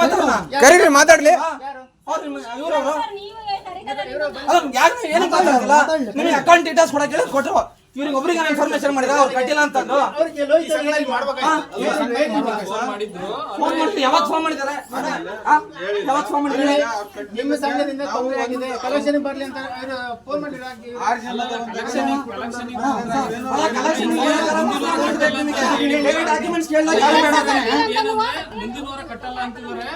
ಮಾತಾಡೋಣ? ಕರೀರಿ ಮಾತಾಡ್ಲಿ. ಯಾರು? ಏನಕ್ಕೆ ಮಾತಾಡ್ತಿಲ್ಲ ನಿಮಗೆ ಅಕೌಂಟ್ ಡೀಟೇಲ್ಸ್ ಕೊಡಕ್ಕೆ ಕೊಟ್ಟರು ಇವ್ರಿಗೆ ಒಬ್ರಿಗೆ ಇನ್ಫಾರ್ಮೇಶನ್ ಮಾಡಿದ ಅವ್ರು ಕಟ್ಟಿಲ್ಲ ಅಂತಂದು? ಫೋನ್ ಮಾಡಿದ್ರು ಯಾವಾಗ ಫೋನ್ ಮಾಡಿದಾರೆ ಯಾವಾಗ ಫೋನ್ ಮಾಡಿದ್ರೆ ನಿಮ್ಮ ಸಂಘದಿಂದ ತೊಂದರೆ ಆಗಿದೆ ಕಲೆಕ್ಷನ್ ಬರ್ಲಿ ಅಂತ ಫೋನ್ ಮಾಡಿದ್ರೆ ಡಾಕ್ಯುಮೆಂಟ್ಸ್ ಕೇಳಿದಾಗ ಯಾರು ಬೇಡ ಅಂತಾನೆ. ಮುಂದಿನ ವಾರ ಕಟ್ಟಲ್ಲ ಅಂತಿದ್ದಾರೆ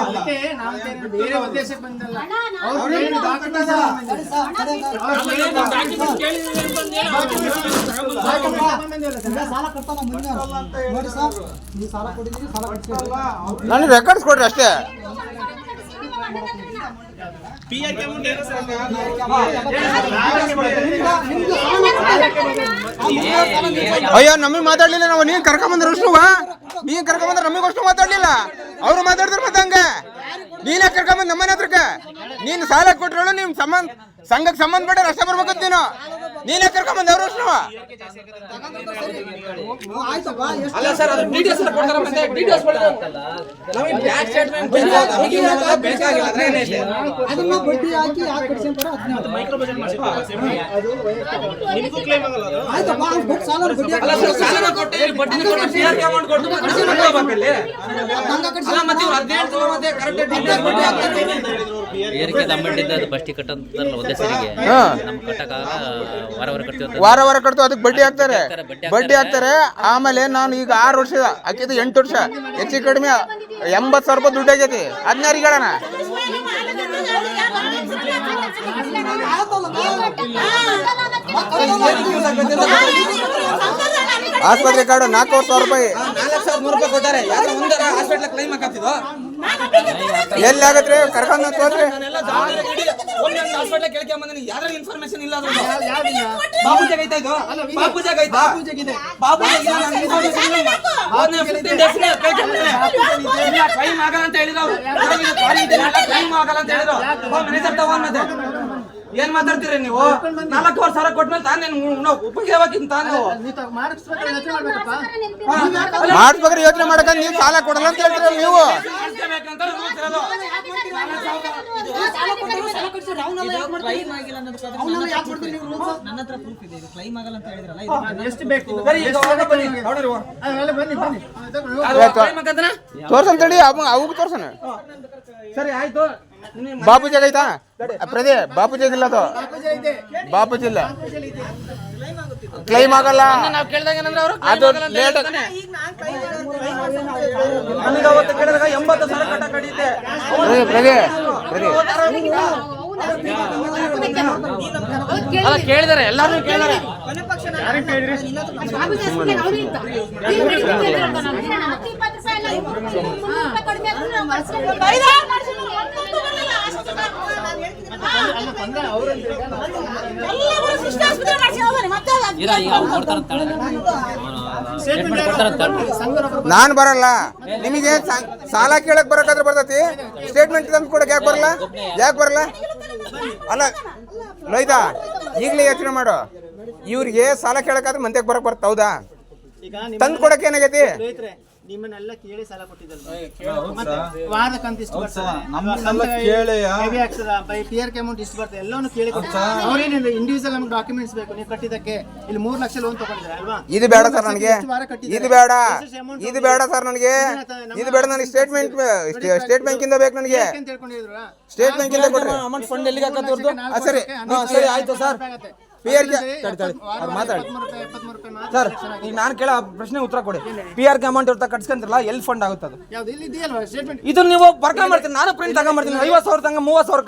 ಅದಕ್ಕೆ ನಾವು ಬೇರೆ ಉದ್ದೇಶಕ್ಕೆ ಬಂದಲ್ಲ ಅವ್ರು ನನಗೆ ರೆಕಾರ್ಡ್ಸ್ ಕೊಡ್ರಿ ಅಷ್ಟೇ. ಅಯ್ಯೋ ನಮಗೆ ಮಾತಾಡ್ಲಿಲ್ಲ ನಾವು. ನೀನ್ ಕರ್ಕೊಂಬಂದ್ರ ಅಷ್ಟು ನೀನ್ ಕರ್ಕೊಂಬಂದ್ರೆ ನಮಗೆ ಅಷ್ಟು ಮಾತಾಡ್ಲಿಲ್ಲ. ಅವ್ರು ಮಾತಾಡಿದ್ರು ಮತ್ತೆ ಹಂಗೆ. ನೀನೇ ಕರ್ಕೊಂಬಂದ್ ನಮ್ಮನೆ ಹತ್ರಕ್ಕೆ? ನೀನು ಸಾಲ ಕೊಟ್ರಳು ನಿಮ್ ಸಂಬಂಧ ಸಂಘಕ್ಕೆ ಸಂಬಂಧಪಟ್ಟ ರಸ್ತೆ ಬರ್ಬೇಕಂತ ನೀನು. ನೀನೇ ಕರ್ಕೊಂಬಂದ ಅವ್ರು ಅಷ್ಟು ಅಲ್ಲ ಸರ್ ಅದು ಡೀಟೇಲ್ಸ್ ಕೊಡ್ತಾರೆ ಮತ್ತೆ ಡೀಟೇಲ್ಸ್ ನಮಗೆ ಬ್ಯಾಂಕ್ ಸ್ಟೇಟ್ಮೆಂಟ್ ಬೇಕಾಗಿಲ್ಲ ಅದ್ರ ಏನೈತೆ ಅದನ್ನ ಬಡ್ಡಿ ಹಾಕಿ ಯಾಕೆ ಕೊಡ್ಸಂತಾರ ಆಯ್ತಪ್ಪ ಅವ್ನು ಕೊಟ್ಟು ಸಾಲ ಬಡ್ಡಿ ಅಲ್ಲ ಸರ್ ಕೊಟ್ಟು ಕೊಟ್ಟು ಸಿಆರ್ ಅಮೌಂಟ್ ಮತ್ತೆ ಮಾಡ್ಕೋಬೇಕು ಅಲ್ಲ ಕರೆಕ್ಟ್ ಡೀಟೇಲ್ಸ್ ಬಡ್ಡಿ ಹಾಕ್ತಾರೆ ಏರಿಕೆ ದಮ್ಮಂಡಿದ್ದ ಅದು ಬಸ್ಟಿ ಕಟ್ಟಂತಾರಲ್ಲ ಒಂದೇ ಸರಿಗೆ ಹಾ. ನಮ್ ಕಟ್ಟಕ್ಕಾಗ ವಾರ ವಾರ ಕಟ್ತೀವಿ ಅಂತ. ವಾರ ವಾರ ಕಟ್ತು ಅದಕ್ಕೆ ಬಡ್ಡಿ ಹಾಕ್ತಾರೆ. ಬಡ್ಡಿ ಹಾಕ್ತಾರೆ. ಆಮೇಲೆ ನಾನು ಈಗ ಆರು ವರ್ಷ ಹಾಕಿದ್ದು ಎಂಟು ವರ್ಷ. ಹೆಚ್ಚು ಕಡಿಮೆ ಎಂಬತ್ತು ಸಾವಿರ ರೂಪಾಯಿ ದುಡ್ಡು ಆಗೈತಿ. ಹದಿನಾರಿಗೆ ಹೇಳೋಣ ಆಸ್ಪತ್ರೆ ಕಾರ್ಡು ನಾಲ್ಕು ಸಾವಿರ ರೂಪಾಯಿ. ನಾಲ್ಕು ಸಾವಿರದ ನೂರು ರೂಪಾಯಿ ಕೊಟ್ಟಾರೆ. ಯಾರೋ ಹಾಸ್ಪಿಟ್ಲ್ ಕ್ಲೈಮ್ ಹಾಕತ್ತಿದ್ದು ಎಲ್ಲಿ ಆಗತ್ರಿ? ಕರ್ಕೊಂಡು ಇನ್ಫಾರ್ಮೇಶನ್ ಇಲ್ಲ ಅದ್ರಲ್ಲಿ? ಬಾಬುಜಾಗ ಐತಾ ಇದು? ಬಾಬುಜಾಗ ಐತಾ ಬಾಬುಜಾಗ ಇಲ್ಲ ನಾನು ಇನ್ಫಾರ್ಮೇಶನ್ ಇಲ್ಲ ಹೋದ್ನೆ 15 ಡೇಸ್ ಕೇಳ್ಕೊಂಡ್ ಇಲ್ಲ ಕ್ಲೈಮ್ ಆಗಲ್ಲ ಅಂತ ಹೇಳಿದ್ರು ಟೈಮ್ ಆಗಲ್ಲ ಅಂತ ಹೇಳಿದ್ರು ಮ್ಯಾನೇಜರ್ ತಗೊಂಡ್ ಮತ್ತೆ ಏನ್ ಮಾತಾಡ್ತೀರಿ ನೀವು? ನಾಲ್ಕೂವರೆ ಸಾವಿರ ಕೊಟ್ಮೇಲೆ ತಾನೇ ಉಪಯೋಗಕ್ಕಿಂತ ಮಾಡಿಸ್ಬೇಕ್ರಿ ಯೋಚನೆ ಮಾಡಕ ನೀವು ಸಾಲ ಕೊಡಲ್ಲ ಅಂತ ಹೇಳ್ತೀರ ನೀವು? ಬೇಕಂತ rules ಇರೋದು. ಸಾಲ ಕೊಟ್ಟರು ಸಾಲ ಕೊಡ್ಸಿದ್ರೆ ಅವನ್ನೆಲ್ಲ ಯಾಕೆ ಮಾಡ್ತೀರಿ ಯಾಕೆ ಮಾಡ್ತೀರಿ ನೀವು? rules? ಎಷ್ಟು ಬೇಕು? ಸರಿ ಈಗ ಬನ್ನಿ. ಬನ್ನಿ ಆಯ್ತು. claim ಹಾಕಂತನ? ತೋರ್ಸನ್ ತಡಿ ಅವ್ ಅವಾಗ ತೋರ್ಸನ ಸರಿ ಆಯ್ತು. ನಿಮ್ಮ ಬಾಪೂಜಾಗ ಐತಾ. ಪ್ರದೇ ಬಾಪೂಜಾಗ ಇಲ್ಲ. ಅದು ಇಲ್ಲ ಕ್ಲೈಮ್ ಆಗಲ್ಲ. ನಾವು ಕೇಳ್ದಾಗ ಏನಂದ್ರೆ ಅವರು ಅದು ಲೇಟ್ ಅವತ್ತು ಕೇಳಿದಾಗ ಎಂಬತ್ತು ಕಡಿತೆ ಅಲ್ಲ ಕೇಳಿದಾರೆ ಎಲ್ಲಾರು ಕೇಳಿದಾರೆ? ನಾನ್ ಬರಲ್ಲ. ನಿಮಗೆ ಸಾಲ ಕೇಳಕ್ ಬರಕಾದ್ರೆ ಬರ್ತೈತಿ. ಸ್ಟೇಟ್ಮೆಂಟ್ ತಂದು ಕೊಡಕ್ ಯಾಕೆ ಬರಲ್ಲ? ಯಾಕೆ ಬರಲ್ಲ? ಅಲ್ಲ ಲೈತಾ ಈಗಲೇ ಯೋಚನೆ ಮಾಡು. ಇವ್ರಿಗೆ ಸಾಲ ಕೇಳಕಾದ್ರೆ ಮಂತ್ಯಕ್ಕೆ ಬರಕ್ ಬರ್ತ ಹೌದಾ? ತಂದು ಕೊಡಕ್ ಏನಾಗೈತಿ? ನಿಮ್ಮನ್ನೆಲ್ಲ ಕೇಳಿ ಸಾಲ ಕೊಟ್ಟಿದ್ದಲ್ಲ ಮತ್ತೆ ವಾರದ ಕಂತು ಇಷ್ಟು ಬರ್ತದೆ? ಹೆವಿ ಆಗ್ತದ. By P R K amount ಇಷ್ಟು ಬರ್ತದೆ. ಎಲ್ಲಾನು ಕೇಳಿ ಅವ್ರೇನಿಲ್ಲ ಇಂಡಿವಿಜುವಲ್ ನಮ್ಗೆ ಡಾಕ್ಯುಮೆಂಟ್ಸ್ ಬೇಕು. ನೀವು ಕಟ್ಟಿದ್ದಕ್ಕೆ ಇಲ್ಲಿ ಮೂರ್ ಲಕ್ಷ ಲೋನ್ ತಗೊಂಡಿದ್ರೆ ಅಲ್ವಾ? ಇದು ಬೇಡ ಸರ್ ನನಗೆ. ವಾರ? ಇದು ಬೇಡ. ಇದು ಬೇಡ ಸರ್ ನನಗೆ. ಇದು ಬೇಡ ನನಗೆ ಸ್ಟೇಟ್ಮೆಂಟ್ ಸ್ಟೇಟ್ ಬ್ಯಾಂಕ್ ಇಂದ ಬೇಕು ನನಗೆ. ಅಂತ ಹೇಳ್ಕೊಂಡಿದ್ರು ಸ್ಟೇಟ್ ಬ್ಯಾಂಕಿಂದ ಕೊಡ್ರಿ. ಅಮೌಂಟ್ ಫಂಡ್ ಎಲ್ಲಿಗೆ ಹಾಕತ್ತೆ ಸರಿ. ಸರಿ ಆಯ್ತು ಸರ್. ಪಿ ಆರ್ ಕೆ ತಡಿ ತಡಿ. ಅವ್ರು ಮಾತಾಡಿ. ಸರ್ ಈಗ ನಾನು ಕೇಳೋ ಪ್ರಶ್ನೆ ಉತ್ತರ ಕೊಡಿ. ಪಿ ಆರ್ ಕೆ ಅಮೌಂಟ್ ಇರ್ತಾ ಕಟ್ಸ್ಕೊಂತಿರಲ್ಲ ಎಲ್ಲಿ ಫಂಡ್ ಆಗುತ್ತೆ ಅದು? ಇದು ನೀವು ಬರ್ಕೊಂಡ್ ಮಾಡ್ತೀನಿ ನಾನು ಪ್ರಿಂಟ್ ತಗೊಂಡ್ಬರ್ತೀನಿ ಐವತ್ತು ಸಾವಿರ ತಂಗ ಮೂವತ್ತು ಸಾವಿರ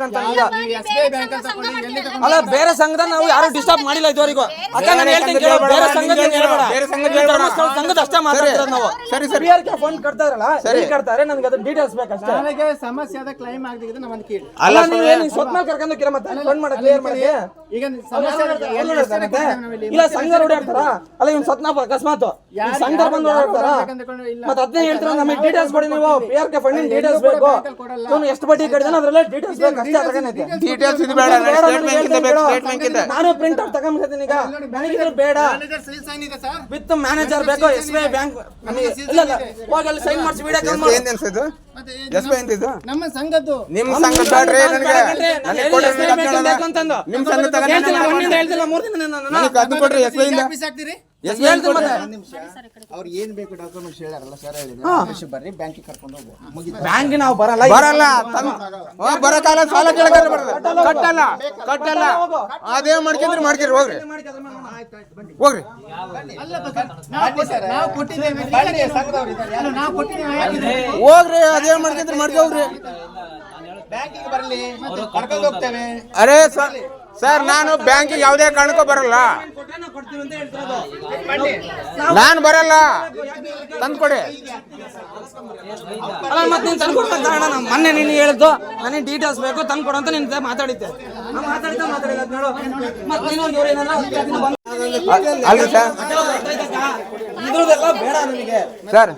ಎಲ್ಲಿ ತಗೊಂಡು ಅಲ್ಲ ಬೇರೆ ಸಂಘದ ನಾವು ಯಾರು ಡಿಸ್ಟರ್ಬ್ ಮಾಡಿಲ್ಲ ಇದುವರೆಗೂ. ಅಕ್ಕ ನಾನು ಹೇಳ್ತೀನಿ ಕೇಳು, ಬೇರೆ ಸಂಘದ ಏನ್ ಹೇಳ್ಬೇಡ. ಬೇರೆ ಸಂಘದ ಹೇಳ್ಬೇಡ. ಧರ್ಮಸ್ಥಳ ಸಂಘದ ಅಷ್ಟೇ ಮಾತಾಡ್ತಿರೋದು ನಾವು. ಸರಿ, ಸರಿ. ಪಿ ಆರ್ ಕೆ ಫಂಡ್ ಕಟ್ತಾ ಇರಲ್ಲ ಸರಿ. ಕಟ್ತಾರೆ? ನನಗೆ ಅದನ್ನ ಡೀಟೇಲ್ಸ್ ಬೇಕಷ್ಟೇ. ನನಗೆ ಸಮಸ್ಯೆ ಆದ ಕ್ಲೈಮ್ ಆಗದಿದ್ರೆ ನಮ್ಮನ್ನು ಕೇಳಿ. ಅಲ್ಲ ನೀವು ಏನು ಸ್ವತ್ ಮೇಲೆ ಕರ್ಕೊಂಡು ಹೋಗ್ತೀರಾ ಮತ್ತೆ? ಫಂಡ್ ಮಾಡಕ್ಕೆ ಕ್ಲಿಯರ್ ಮಾಡಿ ಈಗ ಸಮಸ್ಯೆ ಆದ? ಇಲ್ಲ ಸಂಘ ಓಡಾಡ್ತಾರ? ಅಲ್ಲ ಇವ್ನು ಸತ್ನಾಪ ಅಕಸ್ಮಾತ್. ಸಂಘ ಬಂದು ಓಡಾಡ್ತಾರ? ಮತ್ತೆ ಅದನ್ನೇ ಹೇಳ್ತಾರ ನಮಗೆ ಡೀಟೇಲ್ಸ್ ಕೊಡಿ ನೀವು. P R K funding details ಬೇಕು. ಇವನು ಎಷ್ಟು ಬಡ್ಡಿ ಕಟ್ಟಿದಾನ ಅದ್ರಲ್ಲೇ ಡೀಟೇಲ್ಸ್ ಬೇಕು ಅಷ್ಟೇ ಡೀಟೇಲ್ಸ್ ಇದು ಬೇಡ ಸ್ಟೇಟ್ ಬ್ಯಾಂಕ್ ಇಂದ ಬೇಕು ಸ್ಟೇಟ್ ಬ್ಯಾಂಕ್ ಇಂದ. ನಾನು ಪ್ರಿಂಟ್ ಔಟ್ ತಗೊಂಡ್ಬಿಡ್ತೀನಿ ಈಗ. ನನಗಿದ್ರೆ ಬೇಡ. ಮ್ಯಾನೇಜರ್ ಸೈನ್ ಸೈನ್ ಇದೆ ಸರ್ ವಿತ್ ಮ್ಯಾನೇಜರ್ ಬೇಕು ಎಸ್ ಬಿ ಐ ಬ್ಯಾಂಕ್ ಇಲ್ಲ ಇಲ್ಲ. ಹೋಗಿ ಅಲ್ಲಿ ಸೈನ್ ಮಾಡಿಸಿ ವಿಡಿಯೋ ಕಾಲ್ ಎಸ್ ಮಾಡಿ ಬಿ ಅನ್ಸಿದ್ದು ಎಸ್ ಬಿ ಅಂತ ಇದು? ನಮ್ಮ ಸಂಘದ್ದು. ನಿಮ್ ಸಂಘ ಬೇಡ್ರಿ ನನಗೆ. ನನಗೆ ಅಂತಂದು. ಸಂಘ ತಗೊಂಡು ಹೇಳ್ತಿಲ್ಲ, ಮೊನ್ನೆಯಿಂದ ಹೇಳ್ತಿಲ್ಲ, ಮೂರ್ ದಿನ ನಾನು- ನಾನು- ನನಗೆ ಅದನ್ನ ಕೊಡ್ರಿ ಎಸ್ ಇಂದ ಆಫೀಸ್ ಹಾಕ್ತೀರಿ ಎಸ್ ಬಿ ಹೇಳ್ತೀನಿ ಮತ್ತೆ. ಅವ್ರು ಏನ್ ಬೇಕು ಡಾಕ್ಯುಮೆಂಟ್ಸ್ ಹೇಳಾರಲ್ಲ ಸರ್ ಹೇಳಿದ್ರು ಬರ್ರಿ ಬ್ಯಾಂಕಿಗೆ ಕರ್ಕೊಂಡು ಹೋಗು ಮುಗಿತು. ಬ್ಯಾಂಕ್ ನಾವು ಬರಲ್ಲ. ಬರಲ್ಲ ಬರಕಾಲ ಸಾಲ ಕೇಳಕಾಲ ಬರಲ್ಲ. ಕಟ್ಟಲ್ಲ ಕಟ್ಟಲ್ಲ ಅದೇ ಮಾಡ್ಕೊಂಡ್ರಿ ಹೋಗ್ರಿ. ಹೋಗ್ರಿ. ಬಸ್- ನಾವು ಕೊಟ್ಟ- ನಾವು ಕೊಟ್ಟಿದ್ದೇವೆ. ಅಲ್ಲ, ನಾವು ಕೊಟ್ಟಿದ್ದೇವೆ. ಹೋಗ್ರಿ ಅದೇ ಮಾಡ್ಕೊಂಡ್ರಿ ಬ್ಯಾಂಕಿಗೆ ಬರಲಿ. ಕರ್ಕೊಂಡು ಹೋಗ್ತೇವೆ ಅರೇ ಸರ್. ಸರ್ ನಾನು ಬ್ಯಾಂಕಿಗೆ ಯಾವುದೇ ಕಾರಣಕ್ಕೂ ಬರಲ್ಲ. ನಾನು ಬರಲ್ಲ. ತಂದ್ಕೊಡಿ ಅಲ್ಲ ಮತ್ತೆ ನೀನು ತಂದ್ಕೊಡ್ಬೇಕು ಅಣ್ಣ ನಾನು ಮೊನ್ನೆ ನೀನು ಹೇಳಿದ್ದು ನನಗೆ ಡೀಟೇಲ್ಸ್ ಬೇಕು ತಂದ್ಕೊಡು ಅಂತ ನಿನ್ನ ಮಾತಾಡಿದ್ದೆ. ನಾನು ಮಾತಾಡ್ತಾ ಮಾತಾಡಿಲ್ಲ ನೋಡು ಮತ್ತೆ ನೀನು ಇವ್ರು ಏನಾದ್ರು ಸರ್ ಇದ್ರದ್ದೆಲ್ಲ ಬೇಡ ನನಗೆ. ಸರ್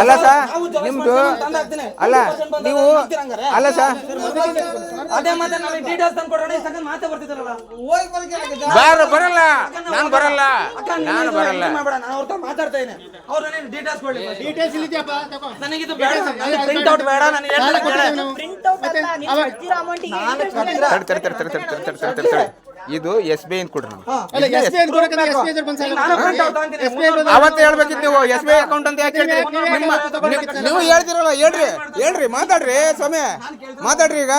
ಅಲ್ಲ ಸರ್ ನಿಮ್ದು ಅಲ್ಲ ನೀವು ಅಲ್ಲ ಸರ್. ಅದೇ ಮತ್ತೆ ಡೀಟೇಲ್ಸ್ ತಂದು ಕೊಡೋಣ ಬಾರ ಬರಲ್ಲ. ನಾನು ಬರಲ್ಲ. ನಾನು ಬರಲ್ಲ. ಅವ್ರ ಮಾತಾಡ್ತಾ ಇದ್ದೀನಿ. ಅವ್ರು ನನಗೆ ಡೀಟೇಲ್ಸ್ ಕೊಡಿ ಇದು ಬೇಡ ಪ್ರಿಂಟ್ ಔಟ್ ಬೇಡ ನಾನು ಪ್ರಿಂಟ್ ಔಟ್ ಇದು ಎಸ್ ಬಿ ಐ ಕೊಡ್ರಿ ಅವತ್ತು ಹೇಳ್ಬೇಕಿತ್ತು ನೀವು ಎಸ್ ಬಿ ಐ ಅಕೌಂಟ್ ಅಂತ ಯಾಕೆ ನೀವು ಹೇಳ್ತಿರಲ್ಲ ಹೇಳ್ರಿ ಹೇಳ್ರಿ ಮಾತಾಡ್ರಿ ಸ್ವಾಮಿ. ಮಾತಾಡ್ರಿ ಈಗ.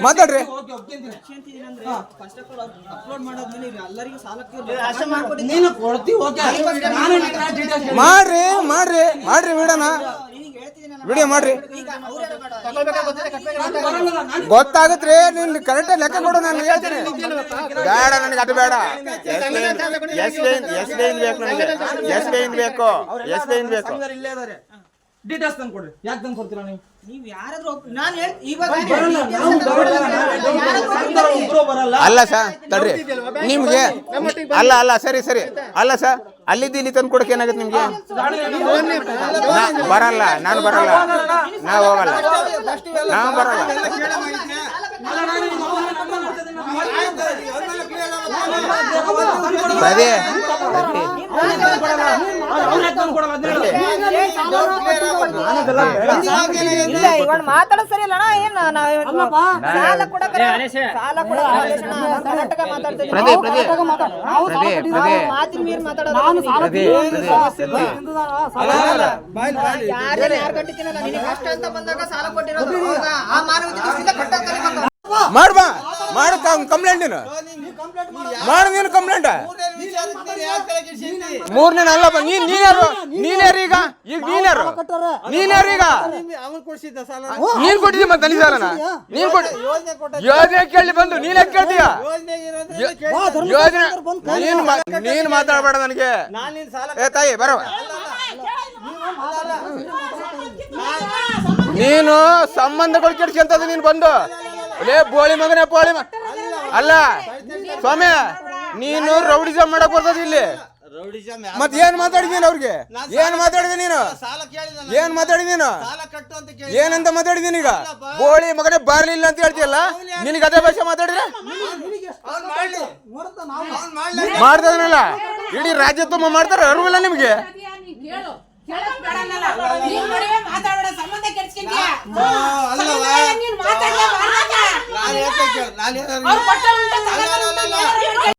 ಮಾತಾಡ್ರಿ. ಮಾಡ್ರಿ ಮಾಡ್ರಿ ಮಾಡ್ರಿ ಮೇಡಮ್ ವಿಡಿಯೋ ಮಾಡ್ರಿ. ಗೊತ್ತಾಗತ್ರಿ ನಿನ್ ಕರೆಕ್ಟ್ ಲೆಕ್ಕ ಕೊಡು ನಾನು ಹೇಳ್ತೀನಿ. ಬೇಡ ನನಗೆ ಅದು ಬೇಡ. S B S B S ಬೇಕು ನನಗೆ ಎಸ್ ಬಿ ಬೇಕು. ಎಸ್ ಬಿ ಬೇಕು. ಸಂಘದವ್ರು ಇಲ್ಲೇ ಇದಾರೆ. ಡೀಟೇಲ್ಸ್ ತಂದು ಕೊಡ್ರಿ ಯಾಕೆ ತಂದು ಕೊಡ್ತೀರಾ ನೀವು ನೀವು ಯಾರಾದ್ರೂ ನಾನು ಹೇಳ್ ಇವಾಗ ಬರಲ್ಲ ಒಬ್ರು ಅಲ್ಲ ಸರ್ ತಡ್ರಿ ನಿಮ್ಗೆ ಅಲ್ಲ ಅಲ್ಲ ಸರಿ ಸರಿ ಅಲ್ಲ ಸರ್ ಅಲ್ಲಿದ್ದು ಇಲ್ಲಿ ತಂದು ಕೊಡಕ್ಕೆ ಏನಾಗುತ್ತೆ ನಿಮ್ಗೆ ನಾ- ಬರಲ್ಲ ನಾನು ಬರಲ್ಲ ನಾವು ಹೋಗಲ್ಲ ನಾವು ಬರಲ್ಲ ಮಾತಾಡೋ ಸರಿ ಅಲ್ಲ ಏನ್ ಸಾಲ ಕೊಡಕ ಕರ್ನಾಟಕ ಮಾತಾಡೋದು ಮಾಡ್ಬಾ. ಮಾಡು ಕಂಪ್ಲೇಂಟ್ ನೀನು ಮಾಡು ನೀನು ಕಂಪ್ಲೇಂಟ್ ಮೂರನೇ ಅಲ್ಲ ನೀನ್ ನೀನ್ ಯಾರು? ನೀನ್ ಯಾರು ಈಗ? ಈಗ ನೀನ್ಯಾರು ನೀನ್ಯಾರು ನೀನ್ ಯಾರು ಈಗ? ನೀನ್ ಕೊಟ್ಟಿದ್ದಿ ಮತ್ತೆ ನನಗೆ ಸಾಲನ ನೀನ್ ಕೊಟ್ಟಿ ಯೋಜನೆ ಕೇಳಿ ಬಂದು ನೀನೇ ಕೇಳ್ತೀಯ? ಯೋಜನೆ ನೀನ್ ನೀನ್ ಮಾತಾಡಬೇಡ ನನಗೆ. ಏ ತಾಯಿ, ಬರವ. ನೀನು ಸಂಬಂಧಗಳು ಕೆಡ್ಸ್ಕೊಂತದ ನೀನು ಬಂದು. ಲೇ ಬೋಳಿ ಮಗನೇ ಬೋಳಿ ಮ- ಅಲ್ಲ ಸ್ವಾಮಿ ನೀನು ರೌಡಿಸಮ್ ಮಾಡಕ್ ಬರ್ತದ ಇಲ್ಲಿ. ಮತ್ ಏನ್ ಮಾತಾಡಿದೀನಿ ಅವ್ರಿಗೆ? ಏನ್ ಮಾತಾಡಿದೆ ನೀನು? ಏನ್ ಮಾತಾಡಿದಿ ನೀನು? ಏನಂತ ಮಾತಾಡಿದೀನಿ ಈಗ ಬೋಳಿ ಮಗನೇ ಬರ್ಲಿಲ್ಲ ಅಂತ ಹೇಳ್ತೀಯಲ್ಲ? ನಿನಗೆ ಅದೇ ಭಾಷೆ ಮಾತಾಡಿದ್ರೆ? ಮಾಡ್ತದನಲ್ಲ? ಇಡೀ ರಾಜ್ಯ ತುಂಬ ಮಾಡ್ತಾರ ಅರಿವಿಲ್ಲ ನಿಮ್ಗೆ? ಕೇಳು. ಕೇಳಕ್ ಬೇಡನಲ್ಲ ನೀನ್. ಮರಿವೆ ಸಂಬಂಧ ನಾನು ಹೇಳ್ತಾ ನಾನು ಅವ್ರು